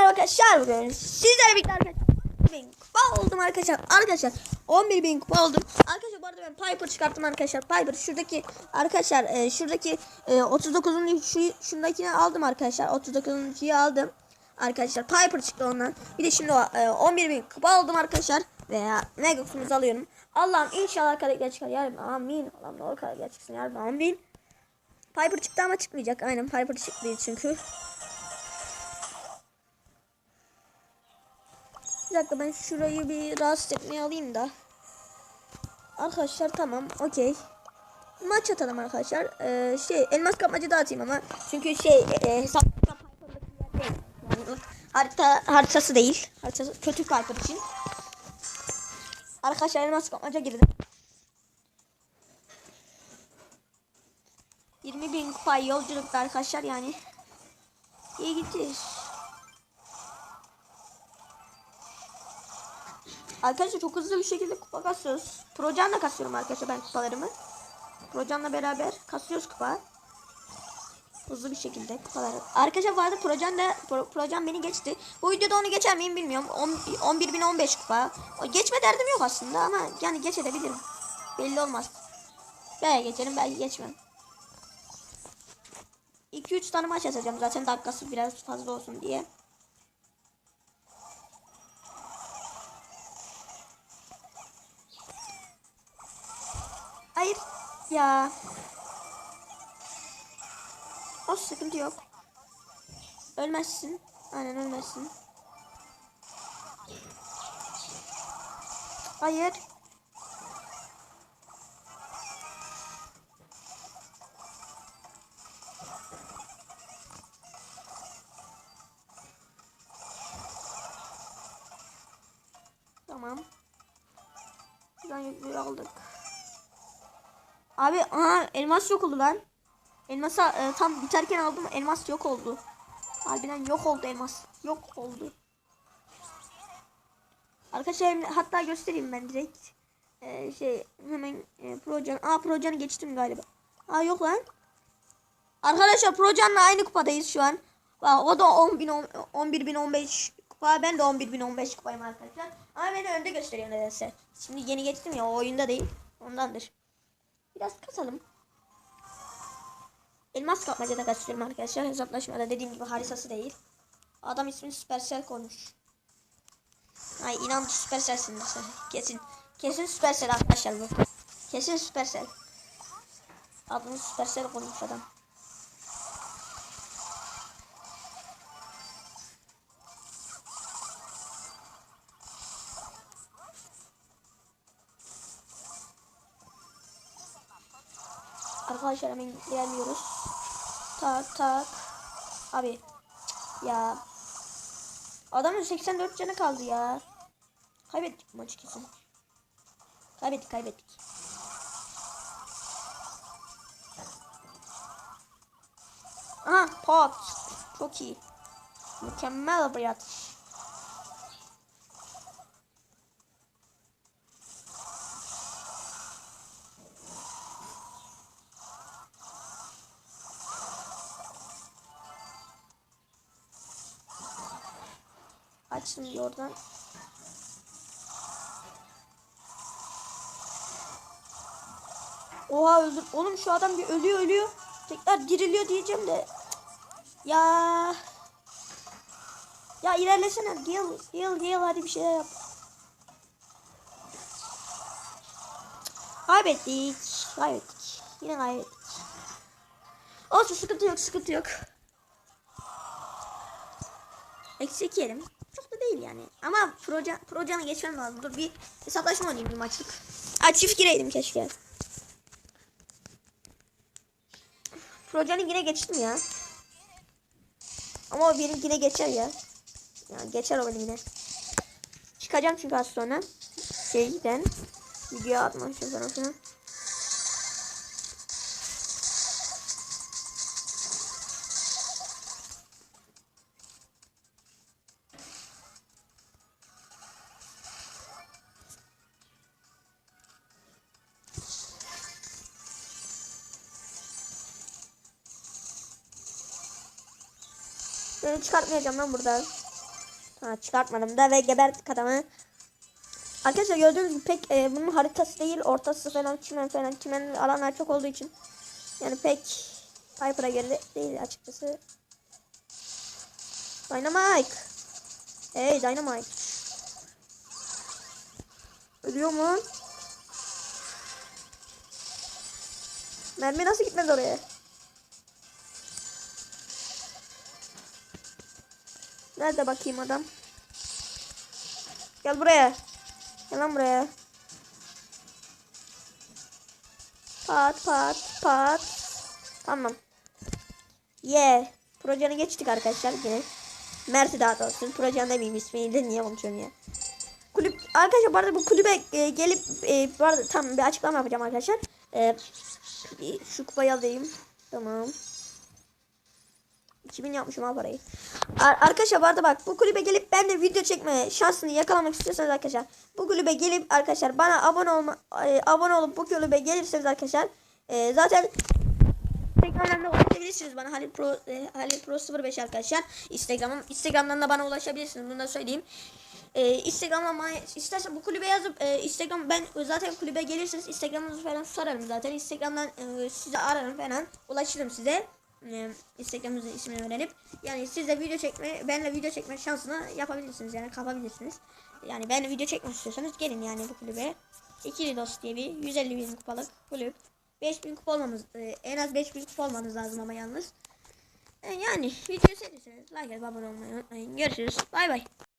merhaba arkadaşlar bugün sizlerle birlikte arkadaşlar 11 bin kupa oldum arkadaşlar. Arkadaşlar 11 bin kupa oldum. Arkadaşlar bu arada ben Piper çıkarttım arkadaşlar. Piper şuradaki arkadaşlar e, şuradaki e, 39'un şu, şundakini aldım arkadaşlar. 39'uncuyu aldım. Arkadaşlar Piper çıktı ondan. Bir de şimdi e, 11 bin kupa oldum arkadaşlar. Veya mega kutumuzu alıyorum. Allah'ım inşallah karakter çıkar. Yarım amin. Allah'ım olur karakter çıksın. Yarım amin. Piper çıktı ama çıkmayacak. Aynen Piper çıktı çünkü Bir dakika ben şurayı bir rahatsız etmeye alayım da. Arkadaşlar tamam okey. Maç atalım arkadaşlar. Ee, şey elmas kapmacı da atayım ama. Çünkü şey e, hesap yani, harita haritası değil. Haritası kötü Piper için. Arkadaşlar elmas kapmaca girdim. 20 bin yolculukta arkadaşlar yani. İyi gidiyor. Arkadaşlar çok hızlı bir şekilde kupa kasıyoruz. Procan'la kasıyorum arkadaşlar ben kupalarımı. Procan'la beraber kasıyoruz kupa. Hızlı bir şekilde kupaları. Arkadaşlar vardı Procan da Pro, Procan beni geçti. Bu videoda onu geçer miyim bilmiyorum. 11.015 kupa. O geçme derdim yok aslında ama yani geçebilirim. Belli olmaz. Belki geçerim belki geçmem. 2-3 tane maç atacağım zaten dakikası biraz fazla olsun diye. Hayır. Ya. O sıkıntı yok. Ölmezsin. Aynen ölmezsin. Hayır. Tamam. Buradan yüklüğü aldık. Abi aha elmas yok oldu lan. Elmasa e, tam biterken aldım elmas yok oldu. Harbiden yok oldu elmas. Yok oldu. Arkadaşlar hatta göstereyim ben direkt. E, şey hemen e, Procan. Aa Procan'ı geçtim galiba. Aa yok lan. Arkadaşlar Procan'la aynı kupadayız şu an. Bak, o da 10 bin, 11 bin 15 kupa. Ben de 11 bin 15 kupayım arkadaşlar. Ama beni önde gösteriyor nedense. Şimdi yeni geçtim ya o oyunda değil. Ondandır. Biraz kasalım. Elmas kapmacada kaçıyorum arkadaşlar. Hesaplaşmada dediğim gibi haritası değil. Adam ismini Supercell koymuş. Ay inan ki Supercell'sin sen. Kesin. Kesin Supercell arkadaşlar bu. Kesin Supercell. Adını Supercell koymuş adam. Arkadaşlar hemen ilerliyoruz. Tak tak. Abi. Ya. Adamın 84 canı kaldı ya. Kaybettik maçı kesin. Kaybettik kaybettik. Aha pot. Çok iyi. Mükemmel bir atış. Açtım bir oradan. Oha öldür. Oğlum şu adam bir ölüyor ölüyor. Tekrar diriliyor diyeceğim de. Ya. Ya ilerlesene. Gel gel gel hadi bir şeyler yap. Kaybettik. Kaybettik. Yine kaybettik. Olsun sıkıntı yok sıkıntı yok. Eksi iki yerim. Değil yani. Ama proje projene geçmem lazım. Dur bir hesaplaşma oynayayım bir maçlık. Aa çift gireydim keşke. Projeni yine geçtim ya. Ama o benimkine geçer ya. Ya geçer o benim yine. Çıkacağım çünkü az sonra. Şeyden. Video atmam şuradan falan. Beni çıkartmayacağım lan burada. Ha, çıkartmadım da ve geberttik adamı. Arkadaşlar gördüğünüz gibi pek e, bunun haritası değil. Ortası falan çimen falan. Çimen alanlar çok olduğu için. Yani pek Piper'a göre de değil açıkçası. Dynamite. Hey Dynamite. Ölüyor mu? Mermi nasıl gitmedi oraya? Nerede bakayım adam? Gel buraya. Gel lan buraya. Pat pat pat. Tamam. Yeah. Projeni geçtik arkadaşlar yine. Mert'i daha doğrusu. Projen demeyeyim ismini niye unutuyorum ya. Kulüp arkadaşlar bu arada bu kulübe e, gelip e, bu arada tam bir açıklama yapacağım arkadaşlar. E, şu kupayı alayım. Tamam. 2000 yapmışım ha parayı. Ar- arkadaşlar bu bak bu kulübe gelip ben de video çekme şansını yakalamak istiyorsanız arkadaşlar bu kulübe gelip arkadaşlar bana abone olma e, abone olup bu kulübe gelirseniz arkadaşlar e, zaten Instagram'dan da ulaşabilirsiniz bana Halil Pro e, Halil Pro 05 arkadaşlar. Instagram'ım Instagram'dan da bana ulaşabilirsiniz. Bunu da söyleyeyim. E, Instagram'a ma- istersen bu kulübe yazıp e, Instagram ben zaten kulübe gelirseniz Instagram'ınızı falan sorarım zaten. Instagram'dan e, size ararım falan. Ulaşırım size. E, Instagram'ınızın ismini öğrenip yani siz de video çekme benle video çekme şansını yapabilirsiniz yani kapabilirsiniz. Yani benle video çekmek istiyorsanız gelin yani bu kulübe. İkili dost diye bir 150 bin kupalık kulüp. 5000 kupa olmamız e, en az 5000 kupa olmanız lazım ama yalnız. E, yani video sevdiyseniz like abone olmayı unutmayın. Görüşürüz. Bay bay.